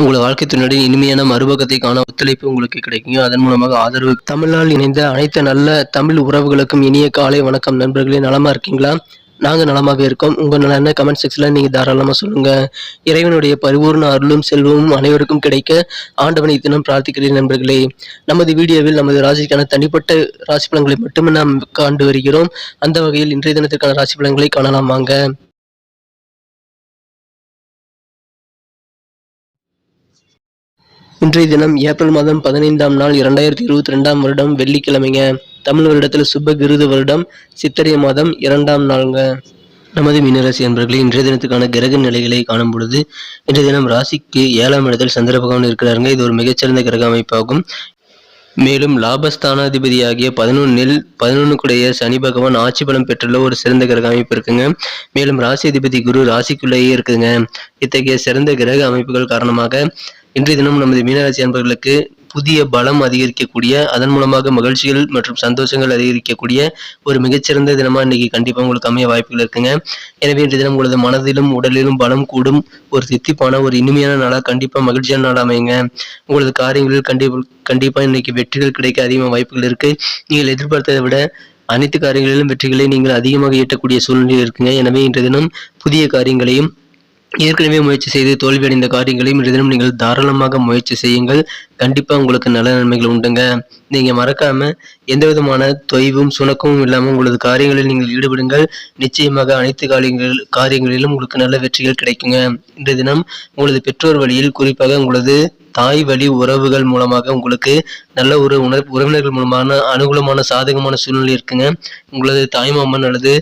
உங்கள் வாழ்க்கை துணையுடன் இனிமையான மறுபக்கத்தை காண ஒத்துழைப்பு உங்களுக்கு கிடைக்குங்க. அதன் மூலமாக ஆதரவு. தமிழால் இணைந்த அனைத்து நல்ல தமிழ் உறவுகளுக்கும் இனிய காலை வணக்கம் நண்பர்களே. நலமா இருக்கீங்களா? நாங்கள் நலமாகவே இருக்கோம். உங்கள் நலன கமெண்ட் செக்ஷனில் நீங்கள் தாராளமாக சொல்லுங்கள் இறைவனுடைய பரிபூர்ண அருளும் செல்வமும் அனைவருக்கும் கிடைக்க ஆண்டவனை தினம் பிரார்த்திக்கிறேன் நண்பர்களே. நமது வீடியோவில் நமது ராசிக்கான தனிப்பட்ட ராசி பலன்களை மட்டுமே நாம் காண்டு வருகிறோம். அந்த வகையில் இன்றைய தினத்திற்கான ராசி பலன்களை காணலாம் வாங்க. இன்றைய தினம் ஏப்ரல் மாதம் பதினைந்தாம் நாள் இரண்டாயிரத்தி இருபத்தி ரெண்டாம் வருடம் வெள்ளிக்கிழமைங்க. தமிழ் வருடத்தில் சுப கிருத வருடம் சித்திரை மாதம் இரண்டாம் நாளுங்க. நமது மீனராசி அன்பர்களே இன்றைய தினத்துக்கான கிரக நிலைகளை காணும் பொழுது இன்றைய தினம் ராசிக்கு ஏழாம் இடத்தில் சந்திர பகவான் இருக்கிறாருங்க. இது ஒரு மிகச்சிறந்த கிரக அமைப்பாகும். மேலும் லாபஸ்தானாதிபதியாகிய பதினொன்னில் பதினொன்னுக்குடைய சனி பகவான் ஆட்சி பலம் பெற்றுள்ள ஒரு சிறந்த கிரக அமைப்பு இருக்குங்க. மேலும் ராசி அதிபதி குரு ராசிக்குள்ளேயே இருக்குங்க இத்தகைய சிறந்த கிரக அமைப்புகள் காரணமாக இன்றைய தினம் நமது மீனராசி அன்பர்களுக்கு புதிய பலம் அதிகரிக்கக்கூடிய அதன் மூலமாக மகிழ்ச்சிகள் மற்றும் சந்தோஷங்கள் அதிகரிக்கக்கூடிய ஒரு மிகச்சிறந்த தினமாக இன்னைக்கு கண்டிப்பாக உங்களுக்கு அமைய வாய்ப்புகள் இருக்குங்க. எனவே இன்றைய தினம் உங்களது மனதிலும் உடலிலும் பலம் கூடும். ஒரு தித்திப்பான ஒரு இனிமையான நாளா கண்டிப்பாக மகிழ்ச்சியான நாள் அமையுங்க. உங்களது காரியங்களில் கண்டிப்பாக கண்டிப்பாக இன்னைக்கு வெற்றிகள் கிடைக்க அதிகமாக வாய்ப்புகள் இருக்கு. நீங்கள் எதிர்பார்த்ததை விட அனைத்து காரியங்களிலும் வெற்றிகளை நீங்கள் அதிகமாக ஈட்டக்கூடிய சூழ்நிலை இருக்குங்க. எனவே இன்றைய தினம் புதிய காரியங்களையும் ஏற்கனவே முயற்சி செய்து தோல்வியடைந்த காரியங்களையும் இன்றைய தினம் நீங்கள் தாராளமாக முயற்சி செய்யுங்கள். கண்டிப்பாக உங்களுக்கு நல்ல நன்மைகள் உண்டுங்க. நீங்கள் மறக்காமல் எந்த விதமான தொய்வும் சுணக்கமும் இல்லாமல் உங்களது காரியங்களில் நீங்கள் ஈடுபடுங்கள். நிச்சயமாக அனைத்து காரியங்கள் காரியங்களிலும் உங்களுக்கு நல்ல வெற்றிகள் கிடைக்குங்க. இன்றைய தினம் உங்களது பெற்றோர் வழியில் குறிப்பாக உங்களது தாய் வழி உறவுகள் மூலமாக உங்களுக்கு நல்ல ஒரு உணர் உறவினர்கள் மூலமான அனுகூலமான சாதகமான சூழ்நிலை இருக்குங்க. உங்களது தாய்மாமன் அல்லது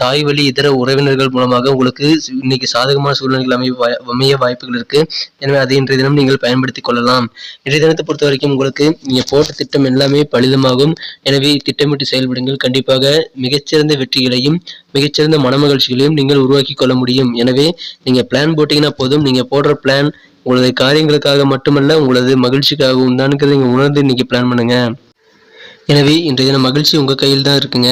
தாய் வழி இதர உறவினர்கள் மூலமாக உங்களுக்கு இன்னைக்கு சாதகமான சூழ்நிலைகள் அமைய வாய்- அமைய வாய்ப்புகள் இருக்கு. எனவே அதை இன்றைய தினம் நீங்கள் பயன்படுத்திக் கொள்ளலாம். இன்றைய தினத்தை பொறுத்த வரைக்கும் உங்களுக்கு நீங்க போட்ட திட்டம் எல்லாமே பலிதமாகும். எனவே திட்டமிட்டு செயல்படுங்கள். கண்டிப்பாக மிகச்சிறந்த வெற்றிகளையும் மிகச்சிறந்த மனமகிழ்ச்சிகளையும் நீங்கள் உருவாக்கி கொள்ள முடியும். எனவே நீங்க பிளான் போட்டீங்கன்னா போதும். நீங்க போடுற பிளான் உங்களது காரியங்களுக்காக மட்டுமல்ல உங்களது மகிழ்ச்சிக்காகவும் தான்ங்கிறத நீங்க உணர்ந்து இன்னைக்கு பிளான் பண்ணுங்க. எனவே இன்றைய தினம் மகிழ்ச்சி உங்கள் கையில் தான் இருக்குங்க.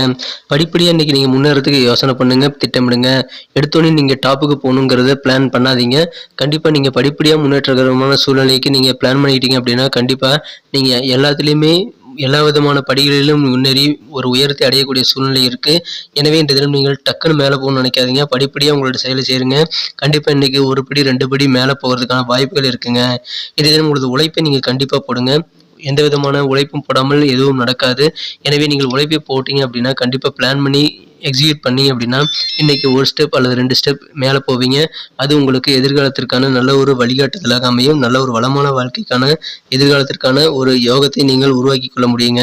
படிப்படியாக இன்றைக்கி நீங்கள் முன்னேறதுக்கு யோசனை பண்ணுங்கள் திட்டமிடுங்க. எடுத்தோடனே நீங்கள் டாப்புக்கு போகணுங்கிறத பிளான் பண்ணாதீங்க. கண்டிப்பாக நீங்கள் படிப்படியாக முன்னேற்றகரமான சூழ்நிலைக்கு நீங்கள் பிளான் பண்ணிக்கிட்டீங்க அப்படின்னா கண்டிப்பாக நீங்கள் எல்லாத்துலேயுமே எல்லா விதமான படிகளிலும் முன்னேறி ஒரு உயரத்தை அடையக்கூடிய சூழ்நிலை இருக்குது எனவே இந்த தினம் நீங்கள் டக்குன்னு மேலே போகணும்னு நினைக்காதீங்க. படிப்படியாக உங்களோட செயலை செய்யுங்க கண்டிப்பாக இன்றைக்கி ஒரு படி ரெண்டு படி மேலே போகிறதுக்கான வாய்ப்புகள் இருக்குங்க. இந்த தினம் உங்களது உழைப்பை நீங்கள் கண்டிப்பாக போடுங்க. எந்த விதமான உழைப்பும் போடாமல் எதுவும் நடக்காது. எனவே நீங்கள் உழைப்பை போட்டீங்க அப்படின்னா கண்டிப்பாக பிளான் பண்ணி எக்ஸிக்யூட் பண்ணீங்க அப்படின்னா இன்னைக்கு ஒரு ஸ்டெப் அல்லது ரெண்டு ஸ்டெப் மேலே போவீங்க. அது உங்களுக்கு எதிர்காலத்திற்கான நல்ல ஒரு வழிகாட்டுதலாக அமையும். நல்ல ஒரு வளமான வாழ்க்கைக்கான எதிர்காலத்திற்கான ஒரு யோகத்தை நீங்கள் உருவாக்கி கொள்ள முடியுங்க.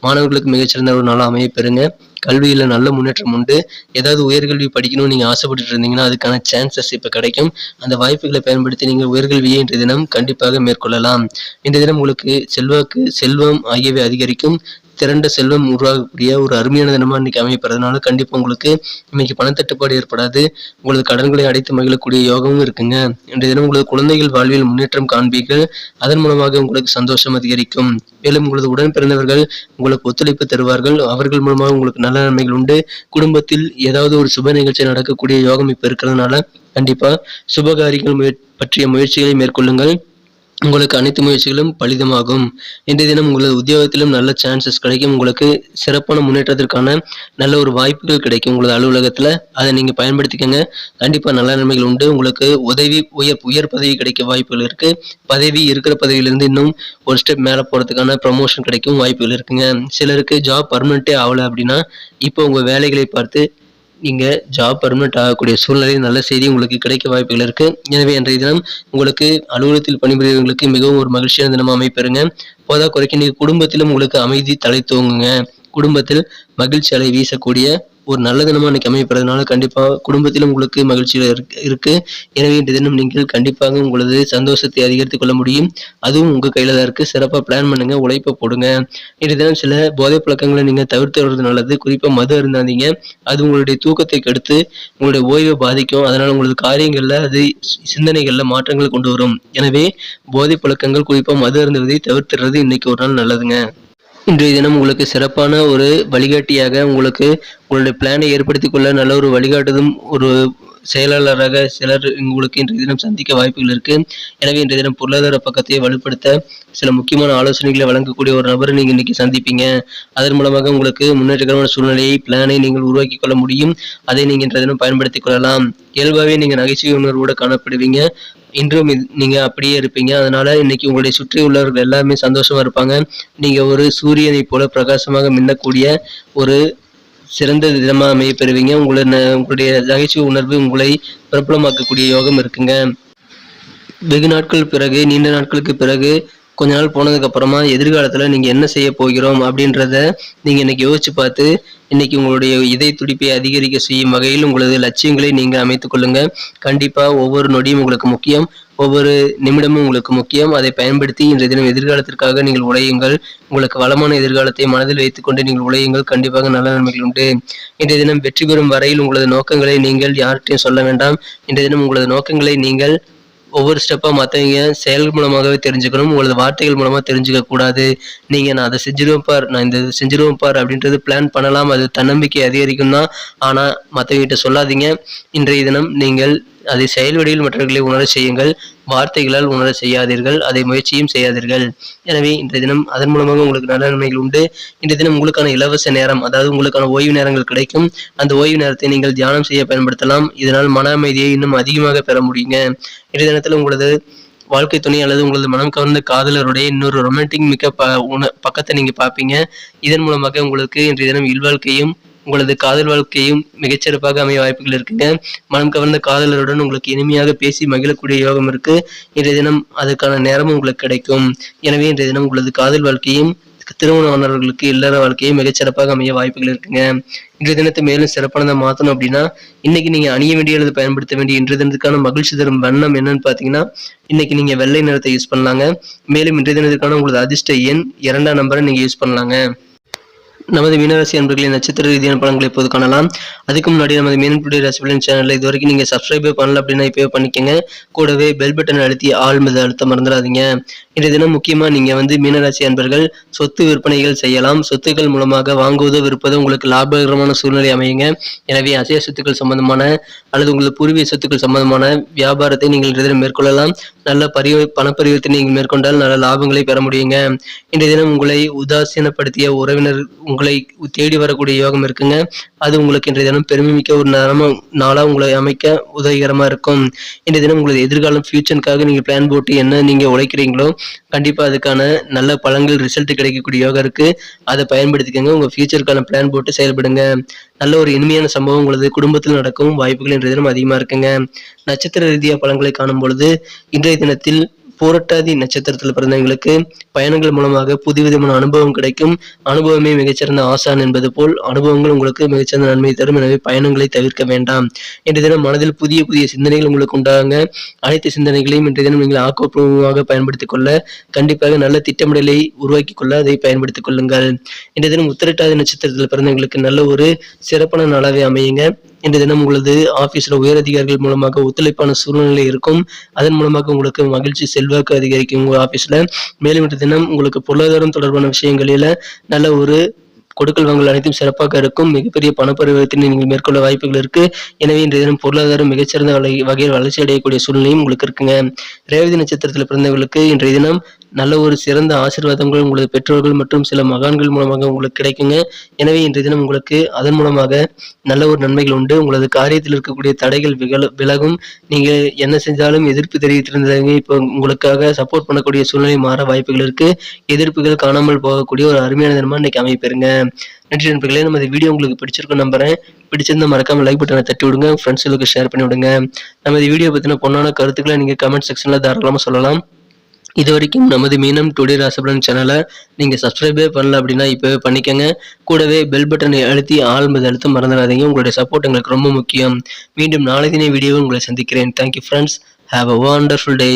மாணவர்களுக்கு மிகச்சிறந்த ஒரு நாளாக அமைய பெறுங்க. கல்வியில் நல்ல முன்னேற்றம் உண்டு. ஏதாவது உயர்கல்வி படிக்கணும்னு நீங்கள் ஆசைப்பட்டுட்டு இருந்தீங்கன்னா அதுக்கான சான்சஸ் இப்போ கிடைக்கும். அந்த வாய்ப்புகளை பயன்படுத்தி நீங்கள் உயர்கல்வியை இன்றைய தினம் கண்டிப்பாக மேற்கொள்ளலாம். இன்றைய தினம் உங்களுக்கு செல்வாக்கு செல்வம் ஆகியவை அதிகரிக்கும். திரண்ட செல்வம் உருவாகக்கூடிய ஒரு அருமையான தினமாக இன்னைக்கு அமையப்படுறதுனால கண்டிப்பாக உங்களுக்கு இன்னைக்கு பணத்தட்டுப்பாடு ஏற்படாது. உங்களது கடன்களை அடைத்து மகிழக்கூடிய யோகமும் இருக்குங்க. இன்றைய தினம் உங்களது குழந்தைகள் வாழ்வில் முன்னேற்றம் காண்பீர்கள். அதன் மூலமாக உங்களுக்கு சந்தோஷம் அதிகரிக்கும். மேலும் உங்களது உடன் பிறந்தவர்கள் உங்களுக்கு ஒத்துழைப்பு தருவார்கள். அவர்கள் மூலமாக உங்களுக்கு நல்ல நன்மைகள் உண்டு. குடும்பத்தில் ஏதாவது ஒரு சுப நிகழ்ச்சி நடக்கக்கூடிய யோகம் இப்போ இருக்கிறதுனால கண்டிப்பாக சுபகாரியங்கள் பற்றிய முயற்சிகளை மேற்கொள்ளுங்கள். உங்களுக்கு அனைத்து முயற்சிகளும் பலிதமாகும். இன்றைய தினம் உங்களது உத்தியோகத்திலும் நல்ல சான்சஸ் கிடைக்கும். உங்களுக்கு சிறப்பான முன்னேற்றத்திற்கான நல்ல ஒரு வாய்ப்புகள் கிடைக்கும். உங்களது அலுவலகத்தில் அதை நீங்கள் பயன்படுத்திக்கங்க. கண்டிப்பாக நல்ல நன்மைகள் உண்டு. உங்களுக்கு உதவி உயர் உயர் பதவி கிடைக்க வாய்ப்புகள் இருக்குது பதவி இருக்கிற பதவியிலிருந்து இன்னும் ஒரு ஸ்டெப் மேலே போகிறதுக்கான ப்ரமோஷன் கிடைக்கும் வாய்ப்புகள் இருக்குங்க. சிலருக்கு ஜாப் பர்மனெண்ட்டே ஆகலை அப்படின்னா இப்போ உங்கள் வேலைகளை பார்த்து நீங்கள் ஜாப் பர்மனெண்ட் ஆகக்கூடிய சூழ்நிலை நல்ல செய்தி உங்களுக்கு கிடைக்க வாய்ப்புகள் இருக்கு. எனவே அன்றைய தினம் உங்களுக்கு அலுவலகத்தில் பணிபுரியவங்களுக்கு மிகவும் ஒரு மகிழ்ச்சியான தினமாக அமைப்பெறுங்க போதா குறைக்க நீங்கள் குடும்பத்திலும் உங்களுக்கு அமைதி தலை தூங்குங்க. குடும்பத்தில் மகிழ்ச்சி அலை வீசக்கூடிய ஒரு நல்ல தினமாக இன்னைக்கு அமையப்படுறதுனால கண்டிப்பாக குடும்பத்திலும் உங்களுக்கு மகிழ்ச்சிகள் இருக்கு எனவே இந்த தினம் நீங்கள் கண்டிப்பாக உங்களது சந்தோஷத்தை அதிகரித்துக் கொள்ள முடியும். அதுவும் உங்கள் கையில தான் இருக்குது சிறப்பாக பிளான் பண்ணுங்க உழைப்பை போடுங்க. இன்றைய தினம் சில போதைப் பழக்கங்களை நீங்கள் தவிர்த்து வர்றது நல்லது. குறிப்பாக மது இருந்தாதீங்க அது உங்களுடைய தூக்கத்தை கெடுத்து உங்களுடைய ஓய்வை பாதிக்கும். அதனால் உங்களது காரியங்களில் அது சிந்தனைகளில் மாற்றங்கள் கொண்டு வரும். எனவே போதைப் பழக்கங்கள் குறிப்பாக மது அருந்துவதை தவிர்த்துறது இன்னைக்கு ஒரு நாள் நல்லதுங்க. இன்றைய தினம் உங்களுக்கு சிறப்பான ஒரு வழிகாட்டியாக உங்களுக்கு உங்களுடைய பிளானை ஏற்படுத்திக் கொள்ள நல்ல ஒரு வழிகாட்டுதும் ஒரு செயலாளராக சிலர் உங்களுக்கு இன்றைய தினம் சந்திக்க வாய்ப்புகள் இருக்கு. எனவே இன்றைய தினம் பொருளாதார பக்கத்தை வலுப்படுத்த சில முக்கியமான ஆலோசனைகளை வழங்கக்கூடிய ஒரு நபரை நீங்க இன்னைக்கு சந்திப்பீங்க. அதன் மூலமாக உங்களுக்கு முன்னேற்றகரமான சூழ்நிலையை பிளானை நீங்கள் உருவாக்கி கொள்ள முடியும். அதை நீங்க இன்றைய தினம் பயன்படுத்திக் கொள்ளலாம். இயல்பாகவே நீங்க நகைச்சுவை உணர்வோடு காணப்படுவீங்க. இன்றும் நீங்கள் நீங்க அப்படியே இருப்பீங்க. அதனால இன்னைக்கு உங்களுடைய சுற்றி உள்ளவர்கள் எல்லாமே சந்தோஷமா இருப்பாங்க. நீங்க ஒரு சூரியனை போல பிரகாசமாக மின்னக்கூடிய ஒரு சிறந்த விதமா அமைய பெறுவீங்க உங்களை உங்களுடைய நகைச்சுவை உணர்வு உங்களை பிரபலமாக்கக்கூடிய யோகம் இருக்குங்க. வெகு நாட்கள் பிறகு நீண்ட நாட்களுக்கு பிறகு கொஞ்ச நாள் போனதுக்கப்புறமா எதிர்காலத்தில் நீங்கள் என்ன செய்ய போகிறோம் அப்படின்றத நீங்கள் இன்னைக்கு யோசிச்சு பார்த்து இன்னைக்கு உங்களுடைய இதய துடிப்பை அதிகரிக்க செய்யும் வகையில் உங்களது லட்சியங்களை நீங்கள் அமைத்துக் கொள்ளுங்க. கண்டிப்பாக ஒவ்வொரு நொடியும் உங்களுக்கு முக்கியம் ஒவ்வொரு நிமிடமும் உங்களுக்கு முக்கியம். அதை பயன்படுத்தி இன்றைய தினம் எதிர்காலத்திற்காக நீங்கள் உழையுங்கள். உங்களுக்கு வளமான எதிர்காலத்தை மனதில் வைத்துக்கொண்டு நீங்கள் உழையுங்கள். கண்டிப்பாக நல்ல நன்மைகள் உண்டு. இன்றைய தினம் வெற்றி பெறும் வரையில் உங்களது நோக்கங்களை நீங்கள் யார்கிட்டையும் சொல்ல வேண்டாம். இன்றைய தினம் உங்களது நோக்கங்களை நீங்கள் ஒவ்வொரு ஸ்டெப்பாக மற்றவங்க செயல் மூலமாகவே தெரிஞ்சுக்கணும் உங்களது வார்த்தைகள் மூலமாக தெரிஞ்சுக்க கூடாது. நீங்கள் நான் அதை செஞ்சிருவேன் பார் நான் இந்த இது செஞ்சிருவேன் பார் அப்படின்றது பிளான் பண்ணலாம். அது தன்னம்பிக்கை அதிகரிக்கும் தான் ஆனால் மற்றவங்கிட்ட சொல்லாதீங்க. இன்றைய தினம் நீங்கள் அதை செயல்வடியில் மற்றவர்களை உணர செய்யுங்கள். வார்த்தைகளால் உணர செய்யாதீர்கள். அதை முயற்சியும் செய்யாதீர்கள். எனவே இன்றைய தினம் அதன் மூலமாக உங்களுக்கு நல்ல நன்மைகள் உண்டு. இன்றைய தினம் உங்களுக்கான இலவச நேரம் அதாவது உங்களுக்கான ஓய்வு நேரங்கள் கிடைக்கும். அந்த ஓய்வு நேரத்தை நீங்கள் தியானம் செய்ய பயன்படுத்தலாம். இதனால் மன அமைதியை இன்னும் அதிகமாக பெற முடியுங்க. இன்றைய தினத்தில் உங்களது வாழ்க்கை துணை அல்லது உங்களது மனம் கவர்ந்த காதலருடைய இன்னொரு ரொமான்டிக் மிக்க ப உண பக்கத்தை நீங்கள் பார்ப்பீங்க. இதன் மூலமாக உங்களுக்கு இன்றைய தினம் இல்வாழ்க்கையும் உங்களது காதல் வாழ்க்கையும் மிகச்சிறப்பாக அமைய வாய்ப்புகள் இருக்குங்க மனம் கவர்ந்த காதலருடன் உங்களுக்கு இனிமையாக பேசி மகிழக்கூடிய யோகம் இருக்கு. இன்றைய தினம் அதற்கான நேரமும் உங்களுக்கு கிடைக்கும். எனவே இன்றைய தினம் உங்களது காதல் வாழ்க்கையும் திருமணமானவர்களுக்கு இல்லற வாழ்க்கையும் மிகச்சிறப்பாக அமைய வாய்ப்புகள் இருக்குங்க. இன்றைய தினத்தை மேலும் சிறப்பானதை மாற்றணும் அப்படின்னா இன்னைக்கு நீங்க அணிய வேண்டிய அல்லது பயன்படுத்த வேண்டிய இன்றைய தினத்துக்கான மகிழ்ச்சி தரும் வண்ணம் என்னன்னு பார்த்தீங்கன்னா இன்னைக்கு நீங்க வெள்ளை நிறத்தை யூஸ் பண்ணலாங்க. மேலும் இன்றைய தினத்துக்கான உங்களது அதிர்ஷ்ட எண் இரண்டாம் நம்பரை நீங்க யூஸ் பண்ணலாங்க. நமது மீனராசி அன்பர்களின் நட்சத்திர ரீதியான பலன்களை இப்போது காணலாம். அதுக்கு முன்னாடி நமது மீனப்புடி ராசிபலன் சேனலில் இது வரைக்கும் நீங்கள் சப்ஸ்கிரைபே பண்ணல அப்படின்னா இப்போவே பண்ணிக்கங்க. கூடவே பெல் பட்டன் அழுத்தி ஆள் மீது அழுத்த மறந்துடாதீங்க. இன்றைய தினம் முக்கியமாக நீங்கள் வந்து மீனராசி அன்பர்கள் சொத்து விற்பனைகள் செய்யலாம். சொத்துக்கள் மூலமாக வாங்குவதோ விற்பதோ உங்களுக்கு லாபகரமான சூழ்நிலை அமையுங்க. எனவே அசைய சொத்துக்கள் சம்பந்தமான அல்லது உங்களது பூர்வீக சொத்துக்கள் சம்பந்தமான வியாபாரத்தை நீங்கள் இன்றைய தினம் மேற்கொள்ளலாம். நல்ல பரிவ பணப்பரிவர்த்தனை நீங்கள் மேற்கொண்டால் நல்ல லாபங்களை பெற முடியுங்க. இன்றைய தினம் உங்களை உதாசீனப்படுத்திய உறவினர் உங்களை தேடி வரக்கூடிய யோகம் இருக்குங்க. அது உங்களுக்கு இன்றைய தினம் பெருமை மிக்க ஒரு நேரமாக நாளாக உங்களை அமைக்க உதவிகரமாக இருக்கும். இன்றைய தினம் உங்களது எதிர்காலம் ஃபியூச்சருக்காக நீங்கள் பிளான் போட்டு என்ன நீங்கள் உழைக்கிறீங்களோ கண்டிப்பாக அதுக்கான நல்ல பழங்கள் ரிசல்ட் கிடைக்கக்கூடிய யோகா இருக்கு. அதை பயன்படுத்திக்கங்க. உங்கள் ஃபியூச்சருக்கான பிளான் போட்டு செயல்படுங்க. நல்ல ஒரு இனிமையான சம்பவம் உங்களது குடும்பத்தில் நடக்கும் வாய்ப்புகள் இன்றைய தினம் அதிகமாக இருக்குங்க. நட்சத்திர ரீதியாக பழங்களை காணும் பொழுது இன்றைய தினத்தில் பூரட்டாதி நட்சத்திரத்தில் பிறந்தவங்களுக்கு பயணங்கள் மூலமாக புதுவிதமான அனுபவம் கிடைக்கும். அனுபவமே மிகச்சிறந்த ஆசான் என்பது போல் அனுபவங்கள் உங்களுக்கு மிகச்சிறந்த நன்மை தரும். எனவே பயணங்களை தவிர்க்க வேண்டாம். இன்றைய தினம் மனதில் புதிய புதிய சிந்தனைகள் உங்களுக்கு உண்டாக அனைத்து சிந்தனைகளையும் இன்றைய தினம் நீங்கள் ஆக்கப்பூர்வமாக பயன்படுத்திக் கொள்ள கண்டிப்பாக நல்ல திட்டமிடலை உருவாக்கி கொள்ள அதை பயன்படுத்திக் கொள்ளுங்கள். இன்றைய தினம் உத்திரட்டாதி நட்சத்திரத்தில் பிறந்தவங்களுக்கு நல்ல ஒரு சிறப்பான நாளாவே அமையுங்க. இன்றைய தினம் உங்களது ஆபீஸ்ல உயரதிகாரிகள் மூலமாக ஒத்துழைப்பான சூழ்நிலை இருக்கும். அதன் மூலமாக உங்களுக்கு மகிழ்ச்சி செல்வாக்கு அதிகரிக்கும் உங்க ஆபீஸ்ல மேலும் இன்றைய தினம் உங்களுக்கு பொருளாதாரம் தொடர்பான விஷயங்களில நல்ல ஒரு கொடுக்கல் வாங்கல் அனைத்தும் சிறப்பாக இருக்கும். மிகப்பெரிய பண பரிவர்த்தனை நீங்கள் மேற்கொள்ள வாய்ப்புகள் இருக்கு. எனவே இன்றைய தினம் பொருளாதாரம் மிகச்சிறந்த வகை- வகையில் வளர்ச்சி அடையக்கூடிய சூழ்நிலையும் உங்களுக்கு இருக்குங்க. ரேவதி நட்சத்திரத்தில் பிறந்தவர்களுக்கு இன்றைய தினம் நல்ல ஒரு சிறந்த ஆசீர்வாதங்கள் உங்களது பெற்றோர்கள் மற்றும் சில மகான்கள் மூலமாக உங்களுக்கு கிடைக்குங்க. எனவே இன்றைய தினம் உங்களுக்கு அதன் மூலமாக நல்ல ஒரு நன்மைகள் உண்டு. உங்களது காரியத்தில் இருக்கக்கூடிய தடைகள் விலகும். நீங்கள் என்ன செஞ்சாலும் எதிர்ப்பு தெரிவித்திருந்தவங்க இப்போ உங்களுக்காக சப்போர்ட் பண்ணக்கூடிய சூழ்நிலை மாற வாய்ப்புகள் இருக்கு. எதிர்ப்புகள் காணாமல் போகக்கூடிய ஒரு அருமையான தினமா இன்னைக்கு அமைப்பெறுங்க நன்றி நண்பர்களே நம்ம இந்த வீடியோ உங்களுக்கு பிடிச்சிருக்கும் நம்புறேன். பிடிச்சிருந்தா மறக்காம லைக் பட்டனை தட்டி விடுங்க. ஃப்ரெண்ட்ஸுகளுக்கு ஷேர் பண்ணி விடுங்க. நம்ம இந்த வீடியோ பத்தின பொண்ணான கருத்துக்களை நீங்க கமெண்ட் செக்ஷன்ல தாராளமா சொல்லலாம். இது வரைக்கும் நமது மீனம் டுடே ராசபலன் சேனலை நீங்கள் சப்ஸ்கிரைபே பண்ணல அப்படின்னா இப்போவே பண்ணிக்கோங்க. கூடவே பெல் பட்டனை அழுத்தி ஆள் மீது அழுத்த மறந்துடாதீங்க. உங்களுடைய சப்போர்ட் எங்களுக்கு ரொம்ப முக்கியம். மீண்டும் நாளை தின வீடியோவை உங்களை சந்திக்கிறேன். Thank you friends have a wonderful day